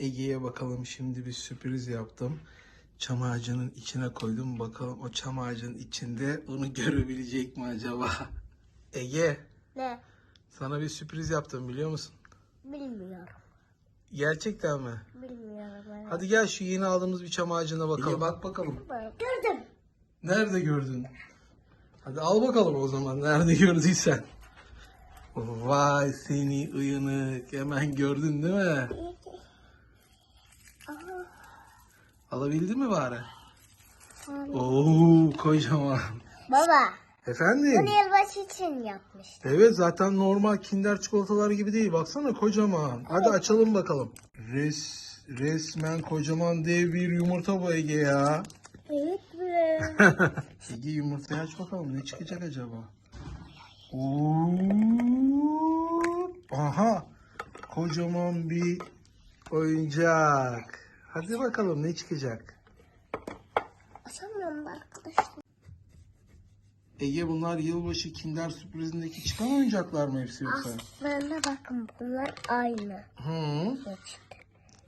Ege'ye bakalım şimdi bir sürpriz yaptım. Çam ağacının içine koydum. Bakalım o çam ağacının içinde onu görebilecek mi acaba? Ege Ne? sana bir sürpriz yaptım biliyor musun? Bilmiyorum. Gerçekten mi? Bilmiyorum. Evet. Hadi gel şu yeni aldığımız bir çam ağacına bakalım. Ege bak bakalım. Gördüm. Nerede gördün? Hadi al bakalım o zaman. Nerede gördüysen. Vay seni uyanık. Hemen gördün değil mi? Alabildin mi bari? Oo kocaman. Baba. Efendim? Bunu yılbaşı için yapmıştım. Evet zaten normal kinder çikolatalar gibi değil. Baksana kocaman. Hadi açalım bakalım. Res, resmen kocaman dev bir yumurta bu Ege ya. Evet be. Ege yumurtayı aç bakalım ne çıkacak acaba? Oo, aha kocaman bir oyuncak. Hadi bakalım ne çıkacak? Açamıyorum da arkadaşlar. Ege bunlar yılbaşı kinder sürprizindeki çıkan oyuncaklar mı hepsi yoksa? Aslında bakın bunlar aynı. Hı. Yok işte.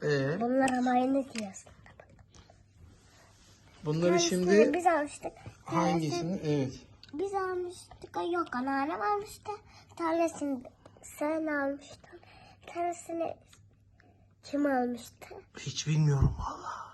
E, Bunlar ama aynı diyorsun. bunları şimdi Biz almıştık. hangisini? Evet. Biz almıştık. Yok anneannem almıştı. Tanesini sen almıştın. Tanesini kim almıştı? Hiç bilmiyorum valla.